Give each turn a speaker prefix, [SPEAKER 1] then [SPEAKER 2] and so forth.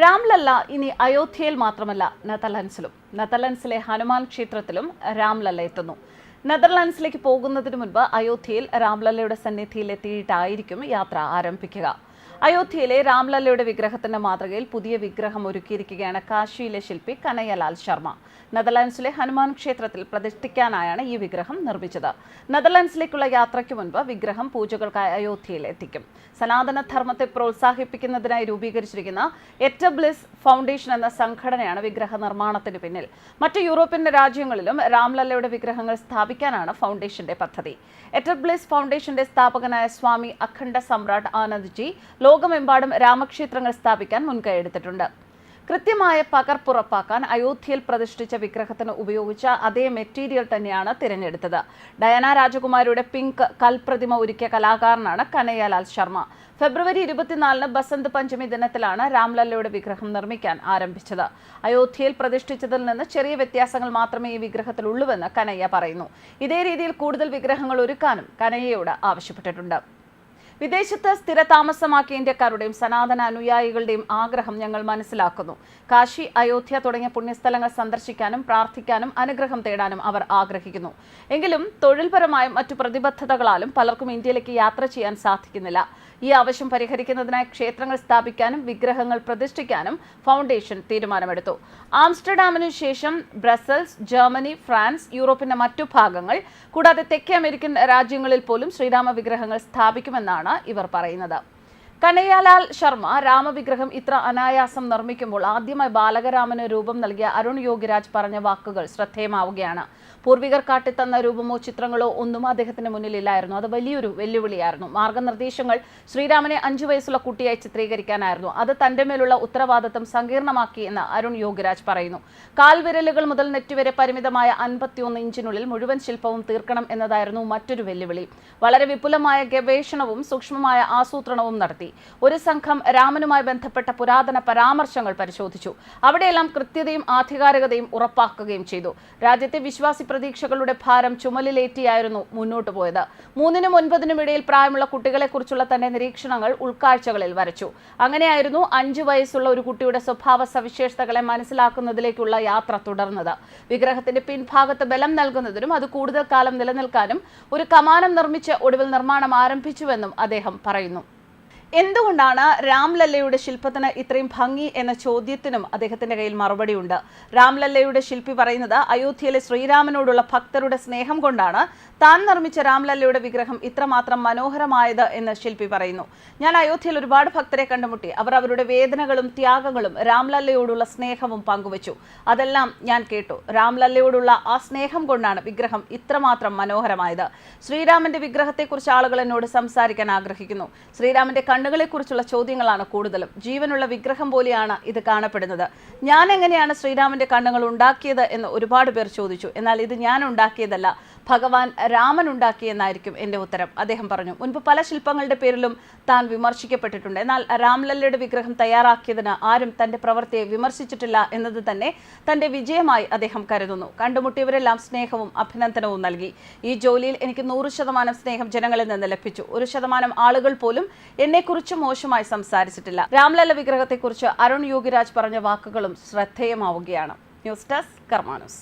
[SPEAKER 1] രാംലല്ല ഇനി അയോധ്യയിൽ മാത്രമല്ല നെതർലൻഡ്സിലും. നെതർലൻഡ്സിലെ ഹനുമാൻ ക്ഷേത്രത്തിലും രാംലല്ല എത്തുന്നു. നെതർലാൻഡ്സിലേക്ക് പോകുന്നതിന് മുൻപ് അയോധ്യയിൽ രാംലല്ലയുടെ സന്നിധിയിൽ എത്തിയിട്ടായിരിക്കും യാത്ര ആരംഭിക്കുക. അയോധ്യയിലെ രാംലല്ലയുടെ വിഗ്രഹത്തിന്റെ മാതൃകയിൽ പുതിയ വിഗ്രഹം ഒരുക്കിയിരിക്കുകയാണ് കാശിയിലെ ശില്പി കനയ്യലാൽ ശർമ്മ. നെതർലാൻഡ്സിലെ ഹനുമാൻ ക്ഷേത്രത്തിൽ പ്രതിഷ്ഠിക്കാനായാണ് ഈ വിഗ്രഹം നിർമ്മിച്ചത്. നെതർലാൻഡ്സിലേക്കുള്ള യാത്രയ്ക്ക് മുൻപ് വിഗ്രഹം പൂജകൾക്കായി അയോധ്യയിൽ എത്തിക്കും. സനാതന ധർമ്മത്തെ പ്രോത്സാഹിപ്പിക്കുന്നതിനായി രൂപീകരിച്ചിരിക്കുന്ന എറ്റബ്ലിസ് ഫൗണ്ടേഷൻ എന്ന സംഘടനയാണ് വിഗ്രഹ നിർമ്മാണത്തിന് പിന്നിൽ. മറ്റ് യൂറോപ്യൻ രാജ്യങ്ങളിലും രാംലല്ലയുടെ വിഗ്രഹങ്ങൾ സ്ഥാപിക്കാനാണ് ഫൗണ്ടേഷന്റെ പദ്ധതി. എറ്റബ്ലിസ് ഫൗണ്ടേഷന്റെ സ്ഥാപകനായ സ്വാമി അഖണ്ഡ സമ്രാട്ട് ആനന്ദ്ജി ലോകമെമ്പാടും രാമക്ഷേത്രങ്ങൾ സ്ഥാപിക്കാൻ മുൻകൈ മുൻകൈയെടുത്തിട്ടുണ്ട് കൃത്യമായ പകർപ്പുറപ്പാക്കാൻ അയോധ്യയിൽ പ്രതിഷ്ഠിച്ച വിഗ്രഹത്തിന് ഉപയോഗിച്ച അതേ മെറ്റീരിയൽ തന്നെയാണ് തിരഞ്ഞെടുത്തത്. ഡയന രാജകുമാരിയുടെ പിങ്ക് കൽപ്രതിമ ഒരുക്കിയ കലാകാരനാണ് കനയ്യലാൽ ശർമ്മ. ഫെബ്രുവരി ഇരുപത്തിനാലിന് ബസന്ത് പഞ്ചമി ദിനത്തിലാണ് രാംലല്ലയുടെ വിഗ്രഹം നിർമ്മിക്കാൻ ആരംഭിച്ചത്. അയോധ്യയിൽ പ്രതിഷ്ഠിച്ചതിൽ നിന്ന് ചെറിയ വ്യത്യാസങ്ങൾ മാത്രമേ ഈ വിഗ്രഹത്തിലുള്ളൂവെന്ന് കനയ്യ പറയുന്നു. ഇതേ രീതിയിൽ കൂടുതൽ വിഗ്രഹങ്ങൾ ഒരുക്കാനും കനയ്യയോട് ആവശ്യപ്പെട്ടിട്ടുണ്ട്. വിദേശത്ത് സ്ഥിരതാമസമാക്കിയ ഇന്ത്യക്കാരുടെയും സനാതന അനുയായികളുടെയും ആഗ്രഹം ഞങ്ങൾ മനസ്സിലാക്കുന്നു. കാശി അയോധ്യ തുടങ്ങിയ പുണ്യസ്ഥലങ്ങൾ സന്ദർശിക്കാനും പ്രാർത്ഥിക്കാനും അനുഗ്രഹം തേടാനും അവർ ആഗ്രഹിക്കുന്നു. എങ്കിലും തൊഴിൽപരമായും മറ്റു പ്രതിബദ്ധതകളാലും പലർക്കും ഇന്ത്യയിലേക്ക് യാത്ര ചെയ്യാൻ സാധിക്കുന്നില്ല. ഈ ആവശ്യം പരിഹരിക്കുന്നതിനായി ക്ഷേത്രങ്ങൾ സ്ഥാപിക്കാനും വിഗ്രഹങ്ങൾ പ്രതിഷ്ഠിക്കാനും ഫൗണ്ടേഷൻ തീരുമാനമെടുത്തു. ആംസ്റ്റർഡാമിനു ശേഷം ബ്രസൽസ് ജർമ്മനി ഫ്രാൻസ് യൂറോപ്പിന്റെ മറ്റു ഭാഗങ്ങൾ കൂടാതെ തെക്കേ അമേരിക്കൻ രാജ്യങ്ങളിൽ പോലും ശ്രീരാമ വിഗ്രഹങ്ങൾ സ്ഥാപിക്കുമെന്നാണ് ഇവർ പറയുന്നത്. കനയ്യാലാൽ ശർമ്മ രാമവിഗ്രഹം ഇത്ര അനായാസം നിർമ്മിക്കുമ്പോൾ ആദ്യമായി ബാലകരാമന് രൂപം നൽകിയ അരുൺ യോഗിരാജ് പറഞ്ഞ വാക്കുകൾ ശ്രദ്ധേയമാവുകയാണ്. പൂർവികർ കാട്ടിത്തന്ന രൂപമോ ചിത്രങ്ങളോ ഒന്നും അദ്ദേഹത്തിന് മുന്നിലില്ലായിരുന്നു. അത് വലിയൊരു വെല്ലുവിളിയായിരുന്നു. മാർഗനിർദ്ദേശങ്ങൾ ശ്രീരാമനെ അഞ്ചു വയസ്സുള്ള കുട്ടിയായി ചിത്രീകരിക്കാനായിരുന്നു. അത് തന്റെ മേലുള്ള ഉത്തരവാദിത്തം സങ്കീർണമാക്കി എന്ന് അരുൺ യോഗിരാജ് പറയുന്നു. കാൽവിരലുകൾ മുതൽ നെറ്റുവരെ പരിമിതമായ അൻപത്തിയൊന്ന് ഇഞ്ചിനുള്ളിൽ മുഴുവൻ ശില്പവും തീർക്കണം എന്നതായിരുന്നു മറ്റൊരു വെല്ലുവിളി. വളരെ വിപുലമായ ഗവേഷണവും സൂക്ഷ്മമായ ആസൂത്രണവും നടത്തി. ഒരു സംഘം രാമനുമായി ബന്ധപ്പെട്ട പുരാതന പരാമർശങ്ങൾ പരിശോധിച്ചു. അവിടെയെല്ലാം കൃത്യതയും ആധികാരികതയും ഉറപ്പാക്കുകയും ചെയ്തു. രാജ്യത്തെ വിശ്വാസി പ്രതീക്ഷകളുടെ ഭാരം ചുമലിലേറ്റിയായിരുന്നു മുന്നോട്ടു പോയത്. മൂന്നിനും ഒൻപതിനും ഇടയിൽ പ്രായമുള്ള കുട്ടികളെക്കുറിച്ചുള്ള തന്റെ നിരീക്ഷണങ്ങൾ ഉൾക്കാഴ്ചകളിൽ വരച്ചു. അങ്ങനെയായിരുന്നു അഞ്ചു വയസ്സുള്ള ഒരു കുട്ടിയുടെ സ്വഭാവ സവിശേഷതകളെ മനസ്സിലാക്കുന്നതിലേക്കുള്ള യാത്ര തുടർന്നത്. വിഗ്രഹത്തിന്റെ പിൻഭാഗത്ത് ബലം നൽകുന്നതിനും അത് കൂടുതൽ കാലം നിലനിൽക്കാനും ഒരു കമാനം നിർമ്മിച്ച് ഒടുവിൽ നിർമ്മാണം ആരംഭിച്ചുവെന്നും അദ്ദേഹം പറയുന്നു. എന്തുകൊണ്ടാണ് രാംലല്ലയുടെ ശില്പത്തിന് ഇത്രയും ഭംഗി എന്ന ചോദ്യത്തിനും അദ്ദേഹത്തിന്റെ കയ്യിൽ മറുപടിയുണ്ട്? രാംലല്ലയുടെ ശില്പി പറയുന്നത് അയോധ്യയിലെ ശ്രീരാമനോടുള്ള ഭക്തരുടെ സ്നേഹം കൊണ്ടാണ്. താൻ നിർമ്മിച്ച രാംലല്ലയുടെ വിഗ്രഹം ഇത്രമാത്രം മനോഹരമായത് എന്ന് ശില്പി പറയുന്നു. ഞാൻ അയോധ്യയിൽ ഒരുപാട് ഭക്തരെ കണ്ടുമുട്ടി. അവർ അവരുടെ വേദനകളും ത്യാഗങ്ങളും രാംലല്ലയോടുള്ള സ്നേഹവും പങ്കുവച്ചു. അതെല്ലാം ഞാൻ കേട്ടു. രാംലല്ലയോടുള്ള ആ സ്നേഹം കൊണ്ടാണ് വിഗ്രഹം ഇത്രമാത്രം മനോഹരമായത്. ശ്രീരാമന്റെ വിഗ്രഹത്തെക്കുറിച്ച് ആളുകൾ എന്നോട് സംസാരിക്കാൻ ആഗ്രഹിക്കുന്നു. ശ്രീരാമന്റെ കണ്ണുകളെക്കുറിച്ചുള്ള ചോദ്യങ്ങളാണ് കൂടുതലും. ജീവനുള്ള വിഗ്രഹം പോലെയാണ് ഇത് കാണപ്പെടുന്നത്. ഞാൻ എങ്ങനെയാണ് ശ്രീരാമന്റെ കണ്ണുകൾ ഉണ്ടാക്കിയത് എന്ന് ഒരുപാട് പേർ ചോദിച്ചു. എന്നാൽ ഇത് ഞാൻ ഉണ്ടാക്കിയതല്ല ഭഗവാൻ രാമൻ ഉണ്ടാക്കിയെന്നായിരിക്കും എന്റെ ഉത്തരം. അദ്ദേഹം പറഞ്ഞു മുൻപ് പല ശില്പങ്ങളുടെ പേരിലും താൻ വിമർശിക്കപ്പെട്ടിട്ടുണ്ട്. എന്നാൽ രാംലല്ലയുടെ വിഗ്രഹം തയ്യാറാക്കിയതിന് ആരും തന്റെ പ്രവൃത്തിയെ വിമർശിച്ചിട്ടില്ല എന്നത് തന്നെ തന്റെ വിജയമായി അദ്ദേഹം കരുതുന്നു. കണ്ടുമുട്ടിയവരെല്ലാം സ്നേഹവും അഭിനന്ദനവും നൽകി. ഈ ജോലിയിൽ എനിക്ക് നൂറ് ശതമാനം സ്നേഹം ജനങ്ങളിൽ നിന്ന് ലഭിച്ചു. ഒരു ശതമാനം ആളുകൾ പോലും എന്നെക്കുറിച്ച് മോശമായി സംസാരിച്ചിട്ടില്ല. രാംലല്ല വിഗ്രഹത്തെക്കുറിച്ച് അരുൺ യോഗിരാജ് പറഞ്ഞ വാക്കുകളും ശ്രദ്ധേയമാവുകയാണ്. News desk Karma News.